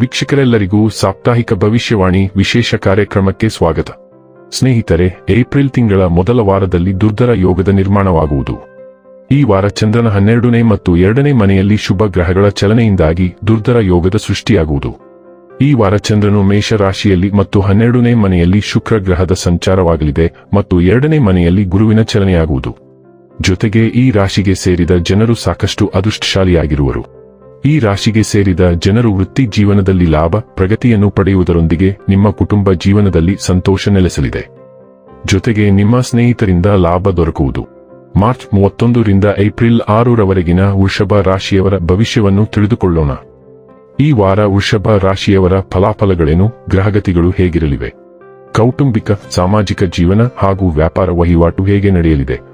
ವೀಕ್ಷಕರೆಲ್ಲರಿಗೂ ಸಾಪ್ತಾಹಿಕ ಭವಿಷ್ಯವಾಣಿ ವಿಶೇಷ ಕಾರ್ಯಕ್ರಮಕ್ಕೆ ಸ್ವಾಗತ. ಸ್ನೇಹಿತರೆ, ಏಪ್ರಿಲ್ ತಿಂಗಳ ಮೊದಲ ವಾರದಲ್ಲಿ ದುರ್ಧರ ಯೋಗದ ನಿರ್ಮಾಣವಾಗುವುದು. ಈ ವಾರ ಚಂದ್ರನ ಹನ್ನೆರಡನೇ ಮತ್ತು ಎರಡನೇ ಮನೆಯಲ್ಲಿ ಶುಭ ಗ್ರಹಗಳ ಚಲನೆಯಿಂದಾಗಿ ದುರ್ಧರ ಯೋಗದ ಸೃಷ್ಟಿಯಾಗುವುದು. ಈ ವಾರ ಚಂದ್ರನು ಮೇಷ ರಾಶಿಯಲ್ಲಿ ಮತ್ತು ಹನ್ನೆರಡನೇ ಮನೆಯಲ್ಲಿ ಶುಕ್ರ ಗ್ರಹದ ಸಂಚಾರವಾಗಲಿದೆ ಮತ್ತು ಎರಡನೇ ಮನೆಯಲ್ಲಿ ಗುರುವಿನ ಚಲನೆಯಾಗುವುದು. ಜೊತೆಗೆ ಈ ರಾಶಿಗೆ ಸೇರಿದ ಜನರು ಸಾಕಷ್ಟು ಅದೃಷ್ಟಶಾಲಿಯಾಗಿರುವರು. ಈ ರಾಶಿಗೆ ಸೇರಿದ ಜನರು ವೃತ್ತಿ ಜೀವನದಲ್ಲಿ ಲಾಭ, ಪ್ರಗತಿಯನ್ನು ಪಡೆಯುವುದರೊಂದಿಗೆ ನಿಮ್ಮ ಕುಟುಂಬ ಜೀವನದಲ್ಲಿ ಸಂತೋಷ ನೆಲೆಸಲಿದೆ. ಜೊತೆಗೆ ನಿಮ್ಮ ಸ್ನೇಹಿತರಿಂದ ಲಾಭ ದೊರಕುವುದು. ಮಾರ್ಚ್ ಮೂವತ್ತೊಂದರಿಂದ ಏಪ್ರಿಲ್ ಆರರವರೆಗಿನ ವೃಷಭ ರಾಶಿಯವರ ಭವಿಷ್ಯವನ್ನು ತಿಳಿದುಕೊಳ್ಳೋಣ. ಈ ವಾರ ವೃಷಭ ರಾಶಿಯವರ ಫಲಾಫಲಗಳೇನು, ಗ್ರಹಗತಿಗಳು ಹೇಗಿರಲಿವೆ? ಕೌಟುಂಬಿಕ, ಸಾಮಾಜಿಕ ಜೀವನ ಹಾಗೂ ವ್ಯಾಪಾರ ವಹಿವಾಟು ಹೇಗೆ ನಡೆಯಲಿದೆ?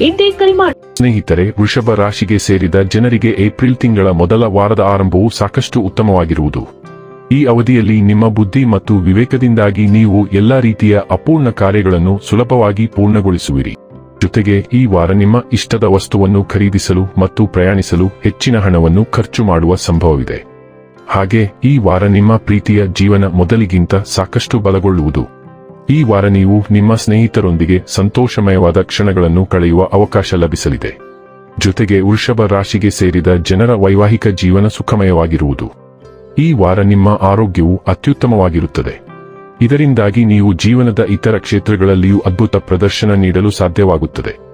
ಇಂದೇ ಕರೆ ಮಾಡಿ ಸ್ನೇಹಿತರೆ, ವೃಷಭ ರಾಶಿಗೆ ಸೇರಿದ ಜನರಿಗೆ ಏಪ್ರಿಲ್ ತಿಂಗಳ ಮೊದಲ ವಾರದ ಆರಂಭವು ಸಾಕಷ್ಟು ಉತ್ತಮವಾಗಿರುವುದು. ಈ ಅವಧಿಯಲ್ಲಿ ನಿಮ್ಮ ಬುದ್ಧಿ ಮತ್ತು ವಿವೇಕದಿಂದಾಗಿ ನೀವು ಎಲ್ಲಾ ರೀತಿಯ ಅಪೂರ್ಣ ಕಾರ್ಯಗಳನ್ನು ಸುಲಭವಾಗಿ ಪೂರ್ಣಗೊಳಿಸುವಿರಿ. ಜೊತೆಗೆ, ಈ ವಾರ ನಿಮ್ಮ ಇಷ್ಟದ ವಸ್ತುವನ್ನು ಖರೀದಿಸಲು ಮತ್ತು ಪ್ರಯಾಣಿಸಲು ಹೆಚ್ಚಿನ ಹಣವನ್ನು ಖರ್ಚು ಮಾಡುವ ಸಂಭವವಿದೆ. ಹಾಗೆ, ಈ ವಾರ ನಿಮ್ಮ ಪ್ರೀತಿಯ ಜೀವನ ಮೊದಲಿಗಿಂತ ಸಾಕಷ್ಟು ಬಲಗೊಳ್ಳುವುದು. ಈ ವಾರ ನೀವು ನಿಮ್ಮ ಸ್ನೇಹಿತರೊಂದಿಗೆ ಸಂತೋಷಮಯವಾದ ಕ್ಷಣಗಳನ್ನು ಕಳೆಯುವ ಅವಕಾಶ ಲಭಿಸಲಿದೆ. ಜೊತೆಗೆ ವೃಷಭ ರಾಶಿಗೆ ಸೇರಿದ ಜನರ ವೈವಾಹಿಕ ಜೀವನ ಸುಖಮಯವಾಗಿರುವುದು. ಈ ವಾರ ನಿಮ್ಮ ಆರೋಗ್ಯವು ಅತ್ಯುತ್ತಮವಾಗಿರುತ್ತದೆ. ಇದರಿಂದಾಗಿ ನೀವು ಜೀವನದ ಇತರ ಕ್ಷೇತ್ರಗಳಲ್ಲಿಯೂ ಅದ್ಭುತ ಪ್ರದರ್ಶನ ನೀಡಲು ಸಾಧ್ಯವಾಗುತ್ತದೆ.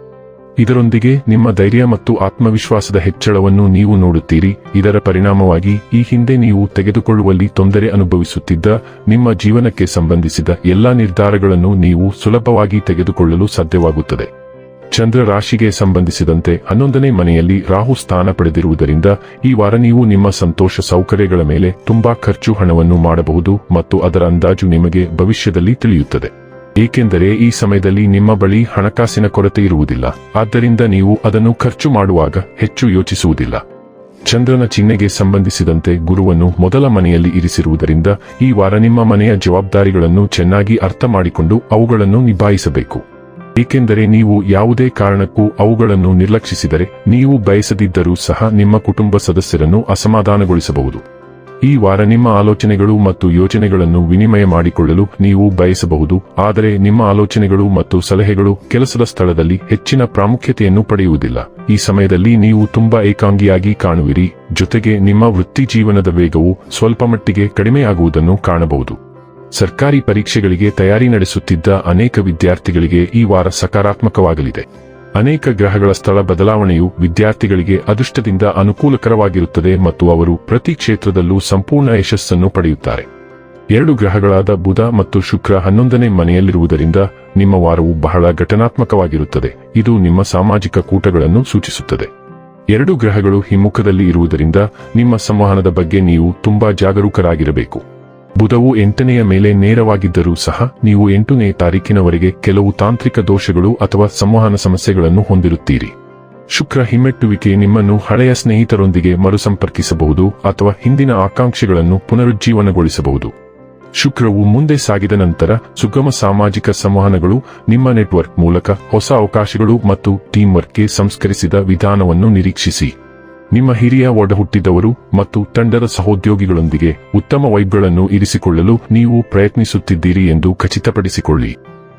ಇದರೊಂದಿಗೆ ನಿಮ್ಮ ಧೈರ್ಯ ಮತ್ತು ಆತ್ಮವಿಶ್ವಾಸದ ಹೆಚ್ಚಳವನ್ನು ನೀವು ನೋಡುತ್ತೀರಿ. ಇದರ ಪರಿಣಾಮವಾಗಿ ಈ ಹಿಂದೆ ನೀವು ತೆಗೆದುಕೊಳ್ಳುವಲ್ಲಿ ತೊಂದರೆ ಅನುಭವಿಸುತ್ತಿದ್ದ, ನಿಮ್ಮ ಜೀವನಕ್ಕೆ ಸಂಬಂಧಿಸಿದ ಎಲ್ಲಾ ನಿರ್ಧಾರಗಳನ್ನು ನೀವು ಸುಲಭವಾಗಿ ತೆಗೆದುಕೊಳ್ಳಲು ಸಾಧ್ಯವಾಗುತ್ತದೆ. ಚಂದ್ರ ರಾಶಿಗೆ ಸಂಬಂಧಿಸಿದಂತೆ ಹನ್ನೊಂದನೇ ಮನೆಯಲ್ಲಿ ರಾಹು ಸ್ಥಾನ ಪಡೆದಿರುವುದರಿಂದ ಈ ವಾರ ನೀವು ನಿಮ್ಮ ಸಂತೋಷ ಸೌಕರ್ಯಗಳ ಮೇಲೆ ತುಂಬಾ ಖರ್ಚು ಹಣವನ್ನು ಮಾಡಬಹುದು ಮತ್ತು ಅದರ ಅಂದಾಜು ನಿಮಗೆ ಭವಿಷ್ಯದಲ್ಲಿ ತಿಳಿಯುತ್ತದೆ. ಏಕೆಂದರೆ ಈ ಸಮಯದಲ್ಲಿ ನಿಮ್ಮ ಬಳಿ ಹಣಕಾಸಿನ ಕೊರತೆ ಇರುವುದಿಲ್ಲ. ಆದ್ದರಿಂದ ನೀವು ಅದನ್ನು ಖರ್ಚು ಮಾಡುವಾಗ ಹೆಚ್ಚು ಯೋಚಿಸುವುದಿಲ್ಲ. ಚಂದ್ರನ ಚಿಹ್ನೆಗೆ ಸಂಬಂಧಿಸಿದಂತೆ ಗುರುವನ್ನು ಮೊದಲ ಮನೆಯಲ್ಲಿ ಇರಿಸಿರುವುದರಿಂದ ಈ ವಾರ ನಿಮ್ಮ ಮನೆಯ ಜವಾಬ್ದಾರಿಗಳನ್ನು ಚೆನ್ನಾಗಿ ಅರ್ಥ ಮಾಡಿಕೊಂಡು ಅವುಗಳನ್ನು ನಿಭಾಯಿಸಬೇಕು. ಏಕೆಂದರೆ ನೀವು ಯಾವುದೇ ಕಾರಣಕ್ಕೂ ಅವುಗಳನ್ನು ನಿರ್ಲಕ್ಷಿಸಿದರೆ, ನೀವು ಬಯಸದಿದ್ದರೂ ಸಹ ನಿಮ್ಮ ಕುಟುಂಬ ಸದಸ್ಯರನ್ನು ಅಸಮಾಧಾನಗೊಳಿಸಬಹುದು. ಈ ವಾರ ನಿಮ್ಮ ಆಲೋಚನೆಗಳು ಮತ್ತು ಯೋಚನೆಗಳನ್ನು ವಿನಿಮಯ ಮಾಡಿಕೊಳ್ಳಲು ನೀವು ಬಯಸಬಹುದು. ಆದರೆ ನಿಮ್ಮ ಆಲೋಚನೆಗಳು ಮತ್ತು ಸಲಹೆಗಳು ಕೆಲಸದ ಸ್ಥಳದಲ್ಲಿ ಹೆಚ್ಚಿನ ಪ್ರಾಮುಖ್ಯತೆಯನ್ನು ಪಡೆಯುವುದಿಲ್ಲ. ಈ ಸಮಯದಲ್ಲಿ ನೀವು ತುಂಬಾ ಏಕಾಂಗಿಯಾಗಿ ಕಾಣುವಿರಿ. ಜೊತೆಗೆ ನಿಮ್ಮ ವೃತ್ತಿ ಜೀವನದ ವೇಗವು ಸ್ವಲ್ಪ ಮಟ್ಟಿಗೆ ಕಡಿಮೆಯಾಗುವುದನ್ನು ಕಾಣಬಹುದು. ಸರ್ಕಾರಿ ಪರೀಕ್ಷೆಗಳಿಗೆ ತಯಾರಿ ನಡೆಸುತ್ತಿದ್ದ ಅನೇಕ ವಿದ್ಯಾರ್ಥಿಗಳಿಗೆ ಈ ವಾರ ಸಕಾರಾತ್ಮಕವಾಗಲಿದೆ. ಅನೇಕ ಗ್ರಹಗಳ ಸ್ಥಳ ಬದಲಾವಣೆಯು ವಿದ್ಯಾರ್ಥಿಗಳಿಗೆ ಅದೃಷ್ಟದಿಂದ ಅನುಕೂಲಕರವಾಗಿರುತ್ತದೆ ಮತ್ತು ಅವರು ಪ್ರತಿ ಕ್ಷೇತ್ರದಲ್ಲೂ ಸಂಪೂರ್ಣ ಯಶಸ್ಸನ್ನು ಪಡೆಯುತ್ತಾರೆ. ಎರಡು ಗ್ರಹಗಳಾದ ಬುಧ ಮತ್ತು ಶುಕ್ರ ಹನ್ನೊಂದನೇ ಮನೆಯಲ್ಲಿರುವುದರಿಂದ ನಿಮ್ಮ ವಾರವು ಬಹಳ ಘಟನಾತ್ಮಕವಾಗಿರುತ್ತದೆ. ಇದು ನಿಮ್ಮ ಸಾಮಾಜಿಕ ಕೂಟಗಳನ್ನು ಸೂಚಿಸುತ್ತದೆ. ಎರಡು ಗ್ರಹಗಳು ಹಿಮ್ಮುಖದಲ್ಲಿ ಇರುವುದರಿಂದ ನಿಮ್ಮ ಸಂವಹನದ ಬಗ್ಗೆ ನೀವು ತುಂಬಾ ಜಾಗರೂಕರಾಗಿರಬೇಕು. ಬುಧವು ಎಂಟನೆಯ ಮೇಲೆ ನೇರವಾಗಿದ್ದರೂ ಸಹ ನೀವು ಎಂಟನೇ ತಾರೀಕಿನವರೆಗೆ ಕೆಲವು ತಾಂತ್ರಿಕ ದೋಷಗಳು ಅಥವಾ ಸಂವಹನ ಸಮಸ್ಯೆಗಳನ್ನು ಹೊಂದಿರುತ್ತೀರಿ. ಶುಕ್ರ ಹಿಮ್ಮೆಟ್ಟುವಿಕೆ ನಿಮ್ಮನ್ನು ಹಳೆಯ ಸ್ನೇಹಿತರೊಂದಿಗೆ ಮರುಸಂಪರ್ಕಿಸಬಹುದು ಅಥವಾ ಹಿಂದಿನ ಆಕಾಂಕ್ಷೆಗಳನ್ನು ಪುನರುಜ್ಜೀವನಗೊಳಿಸಬಹುದು. ಶುಕ್ರವು ಮುಂದೆ ಸಾಗಿದ ನಂತರ ಸುಗಮ ಸಾಮಾಜಿಕ ಸಂವಹನಗಳು ನಿಮ್ಮ ನೆಟ್ವರ್ಕ್ ಮೂಲಕ ಹೊಸ ಅವಕಾಶಗಳು ಮತ್ತು ಟೀಮ್ ವರ್ಕ್ಗೆ ಸಂಸ್ಕರಿಸಿದ ವಿಧಾನವನ್ನು ನಿರೀಕ್ಷಿಸಿ. ನಿಮ್ಮ ಹಿರಿಯ ಒಡಹುಟ್ಟಿದವರು ಮತ್ತು ತಂಡದ ಸಹೋದ್ಯೋಗಿಗಳೊಂದಿಗೆ ಉತ್ತಮ ವೈಬ್ಗಳನ್ನು ಇರಿಸಿಕೊಳ್ಳಲು ನೀವು ಪ್ರಯತ್ನಿಸುತ್ತಿದ್ದೀರಿ ಎಂದು ಖಚಿತಪಡಿಸಿಕೊಳ್ಳಿ.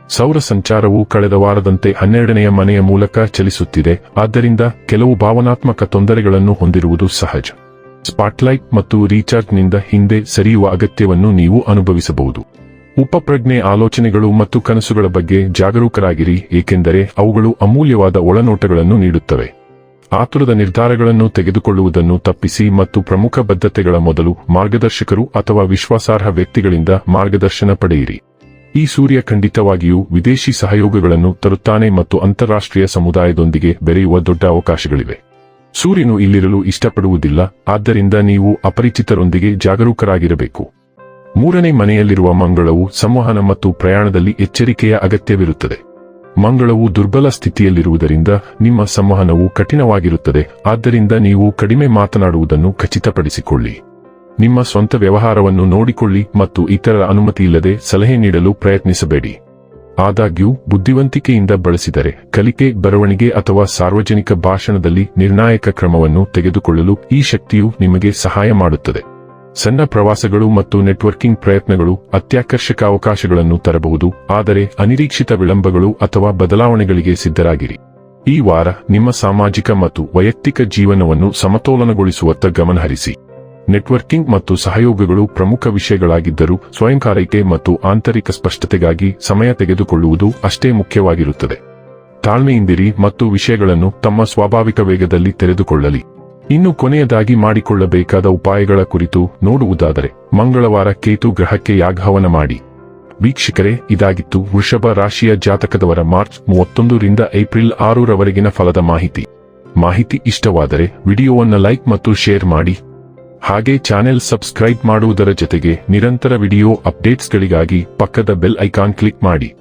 ಸೌರ ಸಂಚಾರವು ಕಳೆದ ವಾರದಂತೆ ಹನ್ನೆರಡನೆಯ ಮನೆಯ ಮೂಲಕ ಚಲಿಸುತ್ತಿದೆ, ಆದ್ದರಿಂದ ಕೆಲವು ಭಾವನಾತ್ಮಕ ತೊಂದರೆಗಳನ್ನು ಹೊಂದಿರುವುದು ಸಹಜ. ಸ್ಪಾಟ್ಲೈಟ್ ಮತ್ತು ರೀಚಾರ್ಜ್ನಿಂದ ಹಿಂದೆ ಸರಿಯುವ ಅಗತ್ಯವನ್ನು ನೀವು ಅನುಭವಿಸಬಹುದು. ಉಪಪ್ರಜ್ಞೆ ಆಲೋಚನೆಗಳು ಮತ್ತು ಕನಸುಗಳ ಬಗ್ಗೆ ಜಾಗರೂಕರಾಗಿರಿ, ಏಕೆಂದರೆ ಅವುಗಳು ಅಮೂಲ್ಯವಾದ ಒಳನೋಟಗಳನ್ನು ನೀಡುತ್ತವೆ. ಆತುರದ ನಿರ್ಧಾರಗಳನ್ನು ತೆಗೆದುಕೊಳ್ಳುವುದನ್ನು ತಪ್ಪಿಸಿ ಮತ್ತು ಪ್ರಮುಖ ಬದ್ಧತೆಗಳ ಮೊದಲು ಮಾರ್ಗದರ್ಶಕರು ಅಥವಾ ವಿಶ್ವಾಸಾರ್ಹ ವ್ಯಕ್ತಿಗಳಿಂದ ಮಾರ್ಗದರ್ಶನ ಪಡೆಯಿರಿ. ಈ ಸೂರ್ಯ ಖಂಡಿತವಾಗಿಯೂ ವಿದೇಶಿ ಸಹಯೋಗಗಳನ್ನು ತರುತ್ತಾನೆ ಮತ್ತು ಅಂತಾರಾಷ್ಟ್ರೀಯ ಸಮುದಾಯದೊಂದಿಗೆ ಬೆರೆಯುವ ದೊಡ್ಡ ಅವಕಾಶಗಳಿವೆ. ಸೂರ್ಯನು ಇಲ್ಲಿರಲು ಇಷ್ಟಪಡುವುದಿಲ್ಲ, ಆದ್ದರಿಂದ ನೀವು ಅಪರಿಚಿತರೊಂದಿಗೆ ಜಾಗರೂಕರಾಗಿರಬೇಕು. ಮೂರನೇ ಮನೆಯಲ್ಲಿರುವ ಮಂಗಳವು ಸಂವಹನ ಮತ್ತು ಪ್ರಯಾಣದಲ್ಲಿ ಎಚ್ಚರಿಕೆಯ ಅಗತ್ಯವಿರುತ್ತದೆ. ಮಂಗಳವು ದುರ್ಬಲ ಸ್ಥಿತಿಯಲ್ಲಿರುವುದರಿಂದ ನಿಮ್ಮ ಸಂವಹನವು ಕಠಿಣವಾಗಿರುತ್ತದೆ. ಆದ್ದರಿಂದ ನೀವು ಕಡಿಮೆ ಮಾತನಾಡುವುದನ್ನು ಖಚಿತಪಡಿಸಿಕೊಳ್ಳಿ. ನಿಮ್ಮ ಸ್ವಂತ ವ್ಯವಹಾರವನ್ನು ನೋಡಿಕೊಳ್ಳಿ ಮತ್ತು ಇತರರ ಅನುಮತಿಯಿಲ್ಲದೆ ಸಲಹೆ ನೀಡಲು ಪ್ರಯತ್ನಿಸಬೇಡಿ. ಆದಾಗ್ಯೂ, ಬುದ್ಧಿವಂತಿಕೆಯಿಂದ ಬಳಸಿದರೆ ಕಲಿಕೆ, ಬರವಣಿಗೆ ಅಥವಾ ಸಾರ್ವಜನಿಕ ಭಾಷಣದಲ್ಲಿ ನಿರ್ಣಾಯಕ ಕ್ರಮವನ್ನು ತೆಗೆದುಕೊಳ್ಳಲು ಈ ಶಕ್ತಿಯು ನಿಮಗೆ ಸಹಾಯ ಮಾಡುತ್ತದೆ. ಸಣ್ಣ ಪ್ರವಾಸಗಳು ಮತ್ತು ನೆಟ್ವರ್ಕಿಂಗ್ ಪ್ರಯತ್ನಗಳು ಅತ್ಯಾಕರ್ಷಕ ಅವಕಾಶಗಳನ್ನು ತರಬಹುದು, ಆದರೆ ಅನಿರೀಕ್ಷಿತ ವಿಳಂಬಗಳು ಅಥವಾ ಬದಲಾವಣೆಗಳಿಗೆ ಸಿದ್ಧರಾಗಿರಿ. ಈ ವಾರ ನಿಮ್ಮ ಸಾಮಾಜಿಕ ಮತ್ತು ವೈಯಕ್ತಿಕ ಜೀವನವನ್ನು ಸಮತೋಲನಗೊಳಿಸುವತ್ತ ಗಮನಹರಿಸಿ. ನೆಟ್ವರ್ಕಿಂಗ್ ಮತ್ತು ಸಹಯೋಗಗಳು ಪ್ರಮುಖ ವಿಷಯಗಳಾಗಿದ್ದರೂ ಸ್ವಯಂಕಾರೈಕೆ ಮತ್ತು ಆಂತರಿಕ ಸ್ಪಷ್ಟತೆಗಾಗಿ ಸಮಯ ತೆಗೆದುಕೊಳ್ಳುವುದು ಅಷ್ಟೇ ಮುಖ್ಯವಾಗಿರುತ್ತದೆ. ತಾಳ್ಮೆಯಿಂದಿರಿ ಮತ್ತು ವಿಷಯಗಳನ್ನು ತಮ್ಮ ಸ್ವಾಭಾವಿಕ ವೇಗದಲ್ಲಿ ತೆರೆದುಕೊಳ್ಳಲಿ. ಇನ್ನು ಕೊನೆಯದಾಗಿ ಮಾಡಿಕೊಳ್ಳಬೇಕಾದ ಉಪಾಯಗಳ ಕುರಿತು ನೋಡುವುದಾದರೆ, ಮಂಗಳವಾರ ಕೇತು ಗ್ರಹಕ್ಕೆ ಯಾಗಹವನ ಮಾಡಿ. ವೀಕ್ಷಕರೇ, ಇದಾಗಿತ್ತು ವೃಷಭ ರಾಶಿಯ ಜಾತಕದವರ ಮಾರ್ಚ್ ಮೂವತ್ತೊಂದರಿಂದ ಏಪ್ರಿಲ್ ಆರರವರೆಗಿನ ಫಲದ ಮಾಹಿತಿ. ಮಾಹಿತಿ ಇಷ್ಟವಾದರೆ ವಿಡಿಯೋವನ್ನು ಲೈಕ್ ಮತ್ತು ಶೇರ್ ಮಾಡಿ. ಹಾಗೆ ಚಾನೆಲ್ ಸಬ್ಸ್ಕ್ರೈಬ್ ಮಾಡುವುದರ ಜೊತೆಗೆ ನಿರಂತರ ವಿಡಿಯೋ ಅಪ್ಡೇಟ್ಸ್ಗಳಿಗಾಗಿ ಪಕ್ಕದ ಬೆಲ್ ಐಕಾನ್ ಕ್ಲಿಕ್ ಮಾಡಿ.